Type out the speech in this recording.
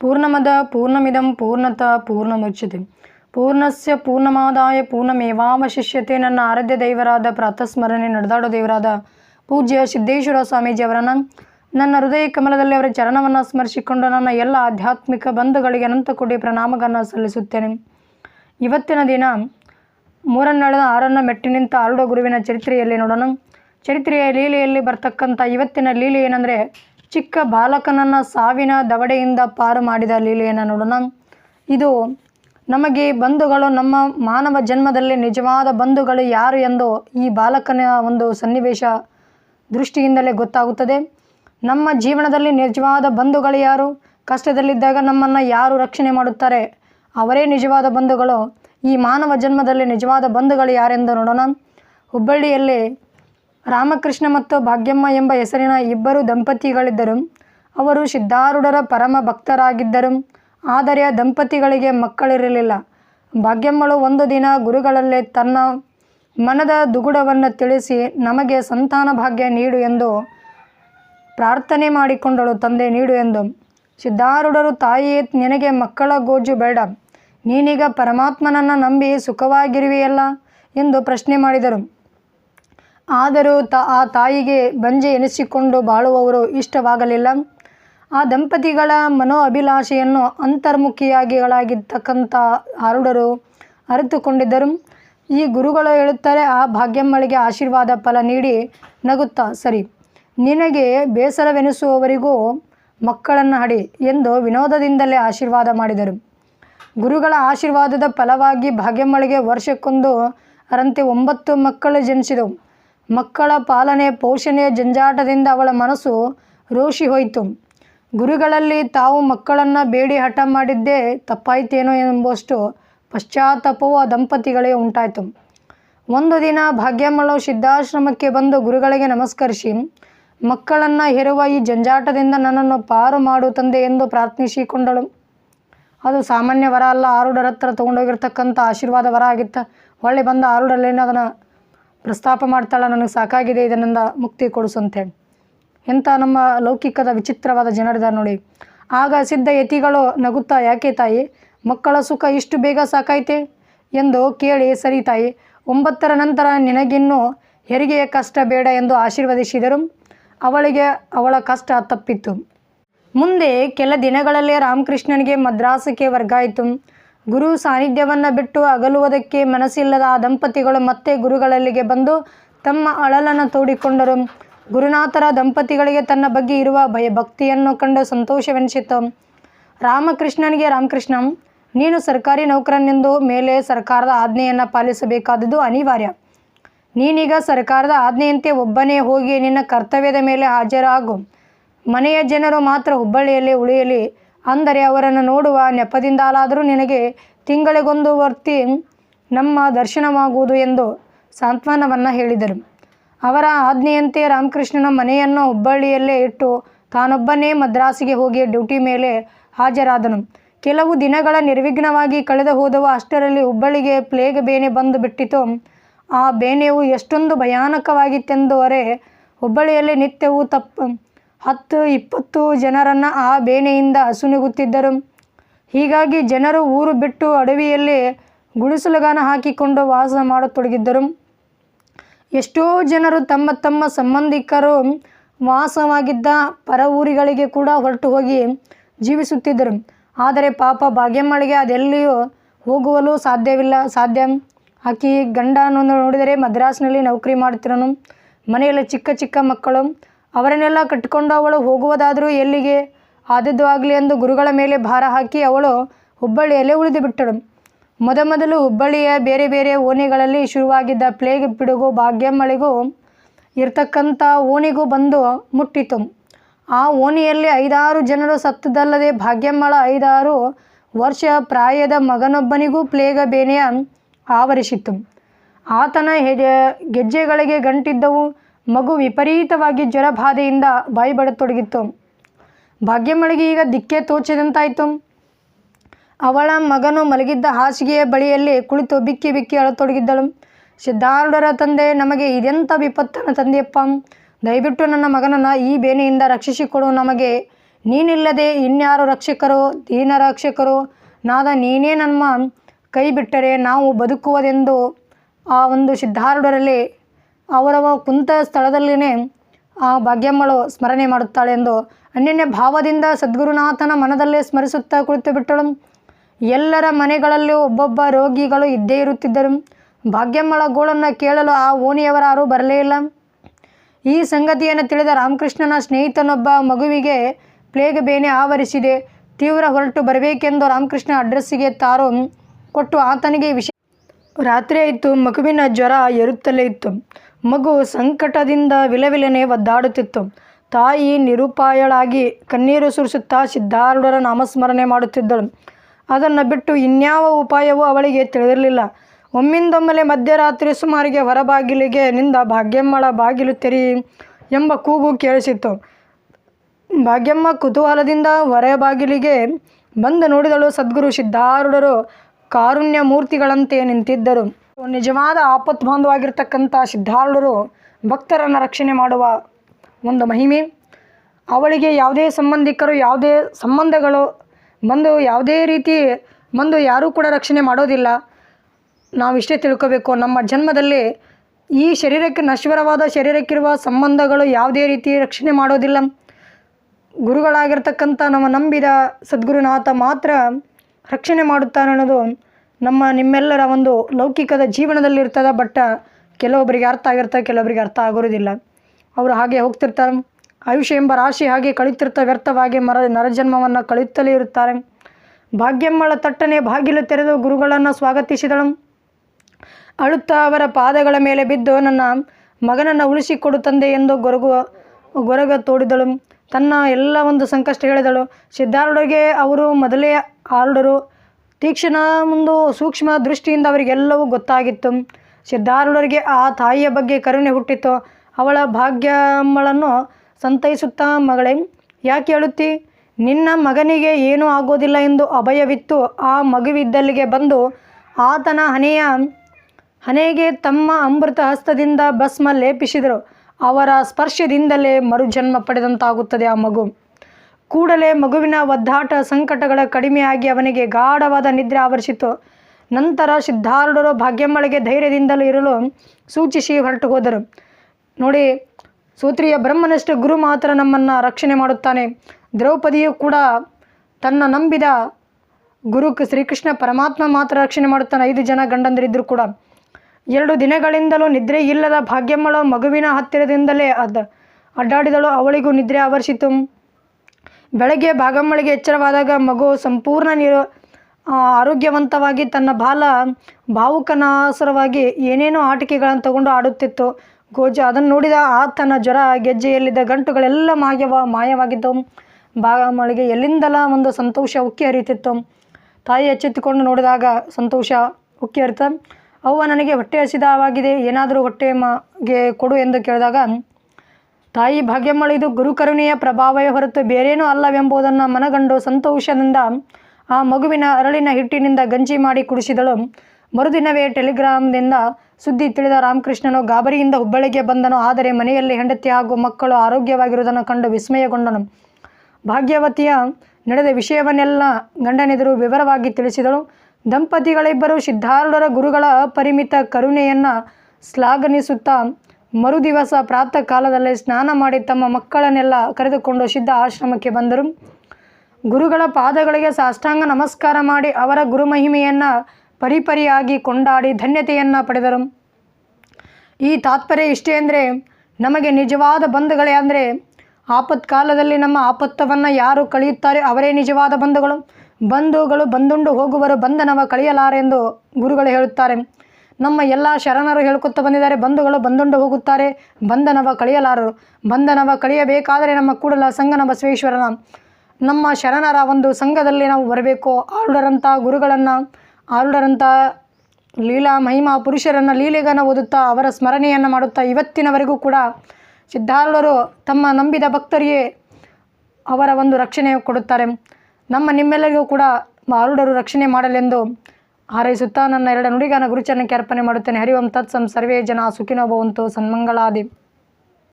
ಪೂರ್ಣಮದ ಪೂರ್ಣಮಿದಂ ಪೂರ್ಣತ ಪೂರ್ಣಮುಚ್ಯತೆ. ಪೂರ್ಣಸ್ಯ ಪೂರ್ಣಮಾದಾಯ ಪೂರ್ಣಮೇವಾವಶಿಷ್ಯತೆ ನನ್ನ ಆರಾಧ್ಯ ದೈವರಾದ ಪ್ರಾತಸ್ಮರಣೆ ನಡೆದಾಡೋ ದೇವರಾದ ಪೂಜ್ಯ ಸಿದ್ದೇಶ್ವರ ಸ್ವಾಮೀಜಿ ಅವರನ್ನು ನನ್ನ ಹೃದಯ ಕಮಲದಲ್ಲಿ ಅವರ ಚರಣವನ್ನು ಸ್ಮರಿಸಿಕೊಂಡು ನನ್ನ ಎಲ್ಲ ಆಧ್ಯಾತ್ಮಿಕ ಬಂಧುಗಳಿಗೆ ಅನಂತ ಕೊಡಿ ಪ್ರಣಾಮಗಳನ್ನು ಸಲ್ಲಿಸುತ್ತೇನೆ. ಇವತ್ತಿನ ದಿನ ಮೂರನ್ನಳೆದ ಆರನ್ನ ಮೆಟ್ಟಿ ನಿಂತ ಆರುಡ ಗುರುವಿನ ಚರಿತ್ರೆಯಲ್ಲಿ ನೋಡೋಣ. ಚರಿತ್ರೆಯ ಲೀಲೆಯಲ್ಲಿ ಬರ್ತಕ್ಕಂಥ ಇವತ್ತಿನ ಲೀಲೆ ಏನಂದರೆ ಚಿಕ್ಕ ಬಾಲಕನನ್ನು ಸಾವಿನ ದವಡೆಯಿಂದ ಪಾರು ಮಾಡಿದ ಲೀಲೆಯನ್ನು ನೋಡೋಣ. ಇದು ನಮಗೆ ಬಂಧುಗಳು, ನಮ್ಮ ಮಾನವ ಜನ್ಮದಲ್ಲಿ ನಿಜವಾದ ಬಂಧುಗಳು ಯಾರು ಎಂದು ಈ ಬಾಲಕನ ಒಂದು ಸನ್ನಿವೇಶ ದೃಷ್ಟಿಯಿಂದಲೇ ಗೊತ್ತಾಗುತ್ತದೆ. ನಮ್ಮ ಜೀವನದಲ್ಲಿ ನಿಜವಾದ ಬಂಧುಗಳು ಯಾರು? ಕಷ್ಟದಲ್ಲಿದ್ದಾಗ ನಮ್ಮನ್ನು ಯಾರು ರಕ್ಷಣೆ ಮಾಡುತ್ತಾರೆ? ಅವರೇ ನಿಜವಾದ ಬಂಧುಗಳು. ಈ ಮಾನವ ಜನ್ಮದಲ್ಲಿ ನಿಜವಾದ ಬಂಧುಗಳು ಯಾರೆಂದು ನೋಡೋಣ. ಹುಬ್ಬಳ್ಳಿಯಲ್ಲಿ ರಾಮಕೃಷ್ಣ ಮತ್ತು ಭಾಗ್ಯಮ್ಮ ಎಂಬ ಹೆಸರಿನ ಇಬ್ಬರು ದಂಪತಿಗಳಿದ್ದರು. ಅವರು ಸಿದ್ಧಾರೂಢರ ಪರಮ ಭಕ್ತರಾಗಿದ್ದರು. ಆದರೆ ದಂಪತಿಗಳಿಗೆ ಮಕ್ಕಳಿರಲಿಲ್ಲ. ಭಾಗ್ಯಮ್ಮಳು ಒಂದು ದಿನ ಗುರುಗಳಲ್ಲೇ ತನ್ನ ಮನದ ದುಗುಡವನ್ನು ತಿಳಿಸಿ, ನಮಗೆ ಸಂತಾನ ಭಾಗ್ಯ ನೀಡು ಎಂದು ಪ್ರಾರ್ಥನೆ ಮಾಡಿಕೊಂಡಳು, ತಂದೆ, ನೀಡು ಎಂದು. ಸಿದ್ಧಾರೂಢರು ತಾಯಿ, ನಿನಗೆ ಮಕ್ಕಳ ಗೋಜು ಬೇಡ. ನೀನೀಗ ಪರಮಾತ್ಮನನ್ನು ನಂಬಿ ಸುಖವಾಗಿರುವೆಯಲ್ಲ? ಎಂದು ಪ್ರಶ್ನೆ ಮಾಡಿದರು. ಆದರೂ ತ ಆ ತಾಯಿಗೆ ಬಂಜೆ ಎನಿಸಿಕೊಂಡು ಬಾಳುವವರು ಇಷ್ಟವಾಗಲಿಲ್ಲ. ಆ ದಂಪತಿಗಳ ಮನೋ ಅಭಿಲಾಷೆಯನ್ನು ಅಂತರ್ಮುಖಿಯಾಗಿಗಳಾಗಿರ್ತಕ್ಕಂಥ ಆರುಡರು ಅರಿತುಕೊಂಡಿದ್ದರು. ಈ ಗುರುಗಳು ಹೇಳುತ್ತಾರೆ, ಆ ಭಾಗ್ಯಮ್ಮಳಿಗೆ ಆಶೀರ್ವಾದ ಫಲ ನೀಡಿ ನಗುತ್ತಾ, ಸರಿ, ನಿನಗೆ ಬೇಸರವೆನಿಸುವವರಿಗೂ ಮಕ್ಕಳನ್ನು ಹಡಿ ಎಂದು ವಿನೋದದಿಂದಲೇ ಆಶೀರ್ವಾದ ಮಾಡಿದರು. ಗುರುಗಳ ಆಶೀರ್ವಾದದ ಫಲವಾಗಿ ಭಾಗ್ಯಮ್ಮಳಿಗೆ ವರ್ಷಕ್ಕೊಂದು ಅರಂತೆ ಒಂಬತ್ತು ಮಕ್ಕಳು ಜನಿಸಿದವು. ಮಕ್ಕಳ ಪಾಲನೆ ಪೋಷಣೆಯ ಜಂಜಾಟದಿಂದ ಅವಳ ಮನಸ್ಸು ರೋಷಿ ಹೋಯಿತು. ಗುರುಗಳಲ್ಲಿ ತಾವು ಮಕ್ಕಳನ್ನು ಬೇಡಿ ಹಠ ಮಾಡಿದ್ದೇ ತಪ್ಪಾಯ್ತೇನೋ ಎಂಬಷ್ಟು ಪಶ್ಚಾತ್ತಾಪವು ಆ ದಂಪತಿಗಳಿಗೆ ಉಂಟಾಯಿತು. ಒಂದು ದಿನ ಭಾಗ್ಯಮ್ಮಳು ಸಿದ್ಧಾಶ್ರಮಕ್ಕೆ ಬಂದು ಗುರುಗಳಿಗೆ ನಮಸ್ಕರಿಸಿ, ಮಕ್ಕಳನ್ನು ಹೆರುವ ಈ ಜಂಜಾಟದಿಂದ ನನ್ನನ್ನು ಪಾರು ಮಾಡು ತಂದೆ ಎಂದು ಪ್ರಾರ್ಥಿಸಿಕೊಂಡಳು. ಅದು ಸಾಮಾನ್ಯ ವರ ಅಲ್ಲ ಆರುಡರ ಹತ್ರ ತೊಗೊಂಡೋಗಿರ್ತಕ್ಕಂಥ ಆಶೀರ್ವಾದ ವರ ಆಗಿತ್ತ. ಹೊಳ್ಳಿ ಬಂದ ಆರುಡಲ್ಲೇನು ಅದನ್ನು ಪ್ರಸ್ತಾಪ ಮಾಡ್ತಾಳ, ನನಗೆ ಸಾಕಾಗಿದೆ ಇದನ್ನಿಂದ ಮುಕ್ತಿ ಕೊಡಿಸುವಂತೆ ಎಂಥ ನಮ್ಮ ಲೌಕಿಕದ ವಿಚಿತ್ರವಾದ ಜನರಿದ್ದಾರೆ ನೋಡಿ. ಆಗ ಸಿದ್ಧ ಯತಿಗಳು ನಗುತ್ತಾ, ಯಾಕೆ ತಾಯಿ, ಮಕ್ಕಳ ಸುಖ ಇಷ್ಟು ಬೇಗ ಸಾಕಾಯ್ತೆ? ಎಂದು ಕೇಳಿ, ಸರಿ ತಾಯಿ, ಒಂಬತ್ತರ ನಂತರ ನಿನಗಿನ್ನೂ ಹೆರಿಗೆಯ ಕಷ್ಟ ಬೇಡ ಎಂದು ಆಶೀರ್ವದಿಸಿದರು. ಅವಳಿಗೆ ಅವಳ ಕಷ್ಟ ತಪ್ಪಿತ್ತು. ಮುಂದೆ ಕೆಲ ದಿನಗಳಲ್ಲೇ ರಾಮಕೃಷ್ಣನಿಗೆ ಮದ್ರಾಸಕ್ಕೆ ವರ್ಗಾಯಿತು. ಗುರು ಸಾನ್ನಿಧ್ಯವನ್ನು ಬಿಟ್ಟು ಅಗಲುವುದಕ್ಕೆ ಮನಸ್ಸಿಲ್ಲದ ಆ ದಂಪತಿಗಳು ಮತ್ತೆ ಗುರುಗಳಲ್ಲಿಗೆ ಬಂದು ತಮ್ಮ ಅಳಲನ್ನು ತೋಡಿಕೊಂಡರು. ಗುರುನಾಥರ ದಂಪತಿಗಳಿಗೆ ತನ್ನ ಬಗ್ಗೆ ಇರುವ ಭಯ ಭಕ್ತಿಯನ್ನು ಕಂಡು ಸಂತೋಷವೆನಿಸಿತು. ರಾಮಕೃಷ್ಣನಿಗೆ, ರಾಮಕೃಷ್ಣ, ನೀನು ಸರ್ಕಾರಿ ನೌಕರನೆಂದು ಮೇಲೆ ಸರ್ಕಾರದ ಆಜ್ಞೆಯನ್ನು ಪಾಲಿಸಬೇಕಾದದ್ದು ಅನಿವಾರ್ಯ. ನೀನೀಗ ಸರ್ಕಾರದ ಆಜ್ಞೆಯಂತೆ ಒಬ್ಬನೇ ಹೋಗಿ ನಿನ್ನ ಕರ್ತವ್ಯದ ಮೇಲೆ ಹಾಜರಾಗು. ಮನೆಯ ಜನರು ಮಾತ್ರ ಹುಬ್ಬಳ್ಳಿಯಲ್ಲಿ ಉಳಿಯಲಿ. ಅಂದರೆ ಅವರನ್ನು ನೋಡುವ ನೆಪದಿಂದಲಾದರೂ ನಿನಗೆ ತಿಂಗಳಿಗೊಂದು ವರ್ತಿ ನಮ್ಮ ದರ್ಶನವಾಗುವುದು ಎಂದು ಸಾಂತ್ವನವನ್ನು ಹೇಳಿದರು. ಅವರ ಆಜ್ಞೆಯಂತೆ ರಾಮಕೃಷ್ಣನ ಮನೆಯನ್ನು ಹುಬ್ಬಳ್ಳಿಯಲ್ಲೇ ಇಟ್ಟು ತಾನೊಬ್ಬನೇ ಮದ್ರಾಸಿಗೆ ಹೋಗಿ ಡ್ಯೂಟಿ ಮೇಲೆ ಹಾಜರಾದನು. ಕೆಲವು ದಿನಗಳ ನಿರ್ವಿಘ್ನವಾಗಿ ಕಳೆದು ಹೋದವು ಅಷ್ಟರಲ್ಲಿ ಹುಬ್ಬಳ್ಳಿಗೆ ಪ್ಲೇಗ್ ಬೇನೆ ಬಂದು ಬಿಟ್ಟಿತು. ಆ ಬೇನೆಯು ಎಷ್ಟೊಂದು ಭಯಾನಕವಾಗಿತ್ತೆಂದರೆ ಹುಬ್ಬಳ್ಳಿಯಲ್ಲಿ ನಿತ್ಯವೂ ತಪ್ಪು ಹತ್ತು, ಇಪ್ಪತ್ತು ಜನರನ್ನು ಆ ಬೇನೆಯಿಂದ ಹಸುನಿಗುತ್ತಿದ್ದರು. ಹೀಗಾಗಿ ಜನರು ಊರು ಬಿಟ್ಟು ಅಡವಿಯಲ್ಲಿ ಗುಡಿಸಲುಗಾನ ಹಾಕಿಕೊಂಡು ವಾಸ ಮಾಡತೊಡಗಿದ್ದರು. ಎಷ್ಟೋ ಜನರು ತಮ್ಮ ತಮ್ಮ ಸಂಬಂಧಿಕರು ವಾಸವಾಗಿದ್ದ ಪರ ಊರಿಗಳಿಗೆ ಕೂಡ ಹೊರಟು ಹೋಗಿ ಜೀವಿಸುತ್ತಿದ್ದರು. ಆದರೆ ಪಾಪ ಭಾಗ್ಯಮ್ಮಳಿಗೆ ಅದೆಲ್ಲಿಯೂ ಹೋಗುವಲು ಸಾಧ್ಯವಿಲ್ಲ. ಸಾಧ್ಯ? ಆಕಿ ಗಂಡನನ್ನು ನೋಡಿದರೆ ಮದ್ರಾಸ್ನಲ್ಲಿ ನೌಕರಿ ಮಾಡ್ತಿರೋನು. ಮನೆಯಲ್ಲಿ ಚಿಕ್ಕ ಚಿಕ್ಕ ಮಕ್ಕಳು. ಅವರನ್ನೆಲ್ಲ ಕಟ್ಟಿಕೊಂಡು ಅವಳು ಹೋಗುವುದಾದರೂ ಎಲ್ಲಿಗೆ? ಆದದ್ದು ಆಗಲಿ ಎಂದು ಗುರುಗಳ ಮೇಲೆ ಭಾರ ಹಾಕಿ ಅವಳು ಹುಬ್ಬಳ್ಳಿಯಲ್ಲೇ ಉಳಿದು ಬಿಟ್ಟಳು. ಮೊದಮೊದಲು ಹುಬ್ಬಳ್ಳಿಯ ಬೇರೆ ಬೇರೆ ಓಣಿಗಳಲ್ಲಿ ಶುರುವಾಗಿದ್ದ ಪ್ಲೇಗ್ ಪಿಡುಗು ಭಾಗ್ಯಮ್ಮಳಿಗೂ ಇರ್ತಕ್ಕಂಥ ಓಣಿಗೂ ಬಂದು ಮುಟ್ಟಿತು. ಆ ಓಣಿಯಲ್ಲಿ ಐದಾರು ಜನರು ಸತ್ತದಲ್ಲದೆ ಭಾಗ್ಯಮ್ಮಳ ಐದಾರು ವರ್ಷ ಪ್ರಾಯದ ಮಗನೊಬ್ಬನಿಗೂ ಪ್ಲೇಗ ಬೇನೆಯ ಆವರಿಸಿತ್ತು. ಆತನ ಹೆಜ್ಜೆ ಗೆಜ್ಜೆಗಳಿಗೆ ಗಂಟಿದ್ದವು. ಮಗು ವಿಪರೀತವಾಗಿ ಜ್ವರಬಾಧೆಯಿಂದ ಬಾಯಿಬಡತೊಡಗಿತ್ತು ಭಾಗ್ಯಮ್ಮಳಿಗೆ ಈಗ ದಿಕ್ಕೆ ತೋಚಿದಂತಾಯಿತು. ಅವಳ ಮಗನು ಮಲಗಿದ್ದ ಹಾಸಿಗೆಯ ಬಳಿಯಲ್ಲಿ ಕುಳಿತು ಬಿಕ್ಕಿ ಬಿಕ್ಕಿ ಅಳತೊಡಗಿದ್ದಳು. ಸಿದ್ಧಾರೂಢರ ತಂದೆ, ನಮಗೆ ಇದೆಂಥ ವಿಪತ್ತನ್ನು ತಂದೆಯಪ್ಪ? ದಯವಿಟ್ಟು ನನ್ನ ಮಗನನ್ನು ಈ ಬೇನೆಯಿಂದ ರಕ್ಷಿಸಿಕೊಡು. ನಮಗೆ ನೀನಿಲ್ಲದೆ ಇನ್ಯಾರು ರಕ್ಷಕರು, ದೀನ ರಕ್ಷಕರು, ನಾದ ನೀನೇ ನಮ್ಮ ಕೈ ಬಿಟ್ಟರೆ ನಾವು ಬದುಕುವುದೆಂದು ಆ ಒಂದು ಸಿದ್ಧಾರೂಢರಲ್ಲಿ ಅವರವ ಕುಂತ ಸ್ಥಳದಲ್ಲಿಯೇ ಆ ಭಾಗ್ಯಮ್ಮಳು ಸ್ಮರಣೆ ಮಾಡುತ್ತಾಳೆ ಎಂದು ಅನ್ಯನ್ಯ ಭಾವದಿಂದ ಸದ್ಗುರುನಾಥನ ಮನದಲ್ಲೇ ಸ್ಮರಿಸುತ್ತಾ ಕುಳಿತು ಬಿಟ್ಟಳು. ಎಲ್ಲರ ಮನೆಗಳಲ್ಲೂ ಒಬ್ಬೊಬ್ಬ ರೋಗಿಗಳು ಇದ್ದೇ ಇರುತ್ತಿದ್ದರು. ಭಾಗ್ಯಮ್ಮಳ ಗೋಳನ್ನು ಕೇಳಲು ಆ ಓಣಿಯವರಾರೂ ಬರಲೇ ಇಲ್ಲ. ಈ ಸಂಗತಿಯನ್ನು ತಿಳಿದ ರಾಮಕೃಷ್ಣನ ಸ್ನೇಹಿತನೊಬ್ಬ ಮಗುವಿಗೆ ಪ್ಲೇಗ್ ಬೇನೆ ಆವರಿಸಿದೆ. ತೀವ್ರ ಹೊರಟು ಬರಬೇಕೆಂದು ರಾಮಕೃಷ್ಣ ಅಡ್ರೆಸ್ಸಿಗೆ ತಾರು ಕೊಟ್ಟು ಆತನಿಗೆ ವಿಷಯ ರಾತ್ರಿ ಆಯಿತು, ಮಗುವಿನ ಜ್ವರ ಏರುತ್ತಲೇ ಇತ್ತು. ಮಗು ಸಂಕಟದಿಂದ ವಿಲವಿಲನೆ ಒದ್ದಾಡುತ್ತಿತ್ತು. ತಾಯಿ ನಿರುಪಾಯಳಾಗಿ ಕಣ್ಣೀರು ಸುರಿಸುತ್ತಾ ಸಿದ್ಧಾರೂಢರ ನಾಮಸ್ಮರಣೆ ಮಾಡುತ್ತಿದ್ದಳು. ಅದನ್ನು ಬಿಟ್ಟು ಇನ್ಯಾವ ಉಪಾಯವೂ ಅವಳಿಗೆ ತಿಳಿದಿರಲಿಲ್ಲ. ಒಮ್ಮಿಂದೊಮ್ಮೆಲೆ ಮಧ್ಯರಾತ್ರಿ ಸುಮಾರಿಗೆ ಹೊರಬಾಗಿಲಿಗೆ ನಿಂದ ಭಾಗ್ಯಮ್ಮಳ ಬಾಗಿಲು ತೆರಿ ಎಂಬ ಕೂಗು ಕೇಳಿಸಿತ್ತು. ಭಾಗ್ಯಮ್ಮ ಕುತೂಹಲದಿಂದ ಹೊರ ಬಾಗಿಲಿಗೆ ಬಂದು ನೋಡಿದಳು ಸದ್ಗುರು ಸಿದ್ಧಾರೂಢರು. ಕಾರುಣ್ಯ ಮೂರ್ತಿಗಳಂತೆ ನಿಂತಿದ್ದರು. ನಿಜವಾದ ಆಪತ್ಬಾಂಧವಾಗಿರ್ತಕ್ಕಂಥ ಸಿದ್ಧಾರ್ಢರು ಭಕ್ತರನ್ನು ರಕ್ಷಣೆ ಮಾಡುವ ಒಂದು ಮಹಿಮೆ. ಅವಳಿಗೆ ಯಾವುದೇ ಸಂಬಂಧಿಕರು, ಯಾವುದೇ ಸಂಬಂಧಗಳು ಬಂದು, ಯಾವುದೇ ರೀತಿ ಬಂದು ಯಾರೂ ಕೂಡ ರಕ್ಷಣೆ ಮಾಡೋದಿಲ್ಲ. ನಾವು ಇಷ್ಟೇ ತಿಳ್ಕೋಬೇಕು, ನಮ್ಮ ಜನ್ಮದಲ್ಲಿ ಈ ಶರೀರಕ್ಕೆ, ನಶ್ವರವಾದ ಶರೀರಕ್ಕಿರುವ ಸಂಬಂಧಗಳು ಯಾವುದೇ ರೀತಿ ರಕ್ಷಣೆ ಮಾಡೋದಿಲ್ಲ. ಗುರುಗಳಾಗಿರ್ತಕ್ಕಂಥ ನಮ್ಮ ನಂಬಿದ ಸದ್ಗುರುನಾಥ ಮಾತ್ರ ರಕ್ಷಣೆ ಮಾಡುತ್ತಾನೆ ಅನ್ನೋದು ನಮ್ಮ ನಿಮ್ಮೆಲ್ಲರ ಒಂದು ಲೌಕಿಕದ ಜೀವನದಲ್ಲಿ ಇರ್ತದೆ ಬಟ್ ಕೆಲವೊಬ್ಬರಿಗೆ ಅರ್ಥ ಆಗಿರ್ತದೆ, ಕೆಲವೊಬ್ಬರಿಗೆ ಅರ್ಥ ಆಗೋದಿಲ್ಲ. ಅವರು ಹಾಗೆ ಹೋಗ್ತಿರ್ತಾರೆ. ಆಯುಷ್ಯ ಎಂಬ ರಾಶಿ ಹಾಗೆ ಕಳಿತಿರ್ತ, ವ್ಯರ್ಥವಾಗಿ ಮರ, ನರಜನ್ಮವನ್ನು ಕಳೆಯುತ್ತಲೇ ಇರುತ್ತಾರೆ. ಭಾಗ್ಯಮ್ಮಳ ತಟ್ಟನೆ ಬಾಗಿಲು ತೆರೆದು ಗುರುಗಳನ್ನು ಸ್ವಾಗತಿಸಿದಳು. ಅಳುತ್ತಾ ಅವರ ಪಾದಗಳ ಮೇಲೆ ಬಿದ್ದು ನನ್ನ ಮಗನನ್ನು ಉಳಿಸಿಕೊಡು ತಂದೆ ಎಂದು ಗೊರಗು, ಗೊರಗ ತೋಡಿದಳು. ತನ್ನ ಎಲ್ಲ ಒಂದು ಸಂಕಷ್ಟ ಹೇಳಿದಳು. ಸಿದ್ಧಾರೂಢರಿಗೆ ಅವರು ಮೊದಲೇ ಆರುಡರು ತೀಕ್ಷ್ಣ ಒಂದು ಸೂಕ್ಷ್ಮ ದೃಷ್ಟಿಯಿಂದ ಅವರಿಗೆಲ್ಲವೂ ಗೊತ್ತಾಗಿತ್ತು. ಸಿದ್ಧಾರೂಢರಿಗೆ ಆ ತಾಯಿಯ ಬಗ್ಗೆ ಕರುಣೆ ಹುಟ್ಟಿತು. ಅವಳ ಭಾಗ್ಯಮ್ಮಳನ್ನು ಸಂತೈಸುತ್ತಾ, ಮಗಳೇ, ಯಾಕೆ ಹೇಳುತ್ತಿ ನಿನ್ನ ಮಗನಿಗೆ ಏನೂ ಆಗೋದಿಲ್ಲ ಎಂದು ಅಭಯವಿತ್ತು. ಆ ಮಗುವಿದ್ದಲ್ಲಿಗೆ ಬಂದು ಆತನ ಹನೆಯ ಹನೆಗೆ ತಮ್ಮ ಅಮೃತ ಹಸ್ತದಿಂದ ಭಸ್ಮ ಲೇಪಿಸಿದರು. ಅವರ ಸ್ಪರ್ಶದಿಂದಲೇ ಮರುಜನ್ಮ ಪಡೆದಂತಾಗುತ್ತದೆ ಆ ಮಗು. ಕೂಡಲೇ ಮಗುವಿನ ಒದ್ದಾಟ ಸಂಕಟಗಳ ಕಡಿಮೆಯಾಗಿ ಅವನಿಗೆ ಗಾಢವಾದ ನಿದ್ರೆ ಆವರಿಸಿತು. ನಂತರ ಸಿದ್ಧಾರೂಢರು ಭಾಗ್ಯಮ್ಮಳಿಗೆ ಧೈರ್ಯದಿಂದಲೂ ಇರಲು ಸೂಚಿಸಿ ಹೊರಟು ಹೋದರು ನೋಡಿ, ಸೂತ್ರಿಯ ಬ್ರಹ್ಮನಷ್ಟು ಗುರು ಮಾತ್ರ ನಮ್ಮನ್ನು ರಕ್ಷಣೆ ಮಾಡುತ್ತಾನೆ. ದ್ರೌಪದಿಯು ಕೂಡ ತನ್ನ ನಂಬಿದ ಗುರು ಶ್ರೀಕೃಷ್ಣ ಪರಮಾತ್ಮ ಮಾತ್ರ ರಕ್ಷಣೆ ಮಾಡುತ್ತಾನೆ. ಐದು ಜನ ಗಂಡಂದರಿದ್ದರೂ ಕೂಡ. ಎರಡು ದಿನಗಳಿಂದಲೂ ನಿದ್ರೆ ಇಲ್ಲದ ಭಾಗ್ಯಮ್ಮಳು ಮಗುವಿನ ಹತ್ತಿರದಿಂದಲೇ ಅದ. ಅಡ್ಡಾಡಿದಳು, ಅವಳಿಗೂ ನಿದ್ರೆ ಆವರಿಸಿತು. ಬೆಳಗ್ಗೆ ಭಾಗಮ್ಮಳಿಗೆ ಎಚ್ಚರವಾದಾಗ ಮಗು ಸಂಪೂರ್ಣ ನಿರು ಆರೋಗ್ಯವಂತವಾಗಿ ತನ್ನ ಬಾಲ ಭಾವುಕನಾಸರವಾಗಿ ಏನೇನೋ ಆಟಿಕೆಗಳನ್ನು ತಗೊಂಡು ಆಡುತ್ತಿತ್ತು. ಗೋಜ, ಅದನ್ನು ನೋಡಿದ ಆತನ ಜ್ವರ, ಗೆಜ್ಜೆಯಲ್ಲಿದ್ದ ಗಂಟುಗಳೆಲ್ಲ ಮಾಯವ ಮಾಯವಾಗಿದ್ದವು ಭಾಗಮ್ಮಳಿಗೆ ಎಲ್ಲಿಂದಲ ಒಂದು ಸಂತೋಷ ಉಕ್ಕಿ ಹರಿಯುತ್ತಿತ್ತು. ತಾಯಿ ಎಚ್ಚೆತ್ತುಕೊಂಡು ನೋಡಿದಾಗ ಸಂತೋಷ ಉಕ್ಕಿ ಹರಿತ ಅವ್ವ ನನಗೆ ಹೊಟ್ಟೆ ಹಸಿದವಾಗಿದೆ ಏನಾದರೂ ಹೊಟ್ಟೆ ಮಗೆ ಕೊಡು ಎಂದು ಕೇಳಿದಾಗ, ತಾಯಿ ಭಾಗ್ಯಮ್ಮಳು ಇದು ಗುರುಕರುಣೆಯ ಪ್ರಭಾವವೇ ಹೊರತು ಬೇರೇನೂ ಅಲ್ಲವೆಂಬುದನ್ನು ಮನಗಂಡು ಸಂತೋಷದಿಂದ ಆ ಮಗುವಿನ ಅರಳಿನ ಹಿಟ್ಟಿನಿಂದ ಗಂಜಿ ಮಾಡಿ ಕುಡಿಸಿದಳು. ಮರುದಿನವೇ ಟೆಲಿಗ್ರಾಮ್ನಿಂದ ಸುದ್ದಿ ತಿಳಿದ ರಾಮಕೃಷ್ಣನು ಗಾಬರಿಯಿಂದ ಹುಬ್ಬಳ್ಳಿಗೆ ಬಂದನು. ಆದರೆ ಮನೆಯಲ್ಲಿ ಹೆಂಡತಿ ಹಾಗೂ ಮಕ್ಕಳು ಆರೋಗ್ಯವಾಗಿರುವುದನ್ನು ಕಂಡು ವಿಸ್ಮಯಗೊಂಡನು. ಭಾಗ್ಯವತಿಯ ನಡೆದ ವಿಷಯವನ್ನೆಲ್ಲ ಗಂಡನೆದುರು ವಿವರವಾಗಿ ತಿಳಿಸಿದಳು. ದಂಪತಿಗಳಿಬ್ಬರು ಸಿದ್ಧಾರೂಢರ ಗುರುಗಳ ಅಪರಿಮಿತ ಕರುಣೆಯನ್ನು ಶ್ಲಾಘನಿಸುತ್ತಾ ಮರುದಿವಸ ಪ್ರಾತಃ ಕಾಲದಲ್ಲಿ ಸ್ನಾನ ಮಾಡಿ ತಮ್ಮ ಮಕ್ಕಳನ್ನೆಲ್ಲ ಕರೆದುಕೊಂಡು ಸಿದ್ಧ ಆಶ್ರಮಕ್ಕೆ ಬಂದರು. ಗುರುಗಳ ಪಾದಗಳಿಗೆ ಸಾಷ್ಟಾಂಗ ನಮಸ್ಕಾರ ಮಾಡಿ ಅವರ ಗುರುಮಹಿಮೆಯನ್ನು ಪರಿಪರಿಯಾಗಿ ಕೊಂಡಾಡಿ ಧನ್ಯತೆಯನ್ನು ಪಡೆದರು. ಈ ತಾತ್ಪರ್ಯ ಇಷ್ಟೇ ಅಂದರೆ ನಮಗೆ ನಿಜವಾದ ಬಂಧುಗಳೇ ಅಂದರೆ ಆಪತ್ಕಾಲದಲ್ಲಿ ನಮ್ಮ ಆಪತ್ತವನ್ನು ಯಾರು ಕಳೆಯುತ್ತಾರೆ ಅವರೇ ನಿಜವಾದ ಬಂಧುಗಳು. ಬಂಧುಗಳು ಬಂದುಂಡು ಹೋಗುವರು ಬಂಧನವ ಕಳೆಯಲಾರೆಂದು ಗುರುಗಳು ಹೇಳುತ್ತಾರೆ. ನಮ್ಮ ಎಲ್ಲ ಶರಣರು ಹೇಳ್ಕೊತಾ ಬಂದಿದ್ದಾರೆ, ಬಂಧುಗಳು ಬಂದುಂಡು ಹೋಗುತ್ತಾರೆ, ಬಂಧನವ ಕಳೆಯಲಾರರು. ಬಂಧನವ ಕಳೆಯಬೇಕಾದರೆ ನಮ್ಮ ಕೂಡಲ ಸಂಗನ ಬಸವೇಶ್ವರನ ನಮ್ಮ ಶರಣರ ಒಂದು ಸಂಘದಲ್ಲಿ ನಾವು ಬರಬೇಕು. ಆರುಡರಂಥ ಗುರುಗಳನ್ನು ಆರುಡರಂಥ ಲೀಲಾ ಮಹಿಮಾ ಪುರುಷರನ್ನು ಲೀಲೆಗನ ಓದುತ್ತಾ ಅವರ ಸ್ಮರಣೆಯನ್ನು ಮಾಡುತ್ತಾ ಇವತ್ತಿನವರೆಗೂ ಕೂಡ ಸಿದ್ಧಾರೂಢರು ತಮ್ಮ ನಂಬಿದ ಭಕ್ತರಿಗೆ ಅವರ ಒಂದು ರಕ್ಷಣೆ ಕೊಡುತ್ತಾರೆ. ನಮ್ಮ ನಿಮ್ಮೆಲ್ಲರಿಗೂ ಕೂಡ ಮಾರುಡರು ರಕ್ಷಣೆ ಮಾಡಲೆಂದು ಹಾರೈಸುತ್ತಾ ನನ್ನ ಎರಡು ನುಡಿಗಾನ ಗುರುಚರಣಕ್ಕೆ ಅರ್ಪಣೆ ಮಾಡುತ್ತೇನೆ. ಹರಿವಂ ತತ್ಸಂ ಸರ್ವೇ ಜನ ಸುಖಿನೋ ಭವಂತು ಸನ್ಮಂಗಳಾದಿ.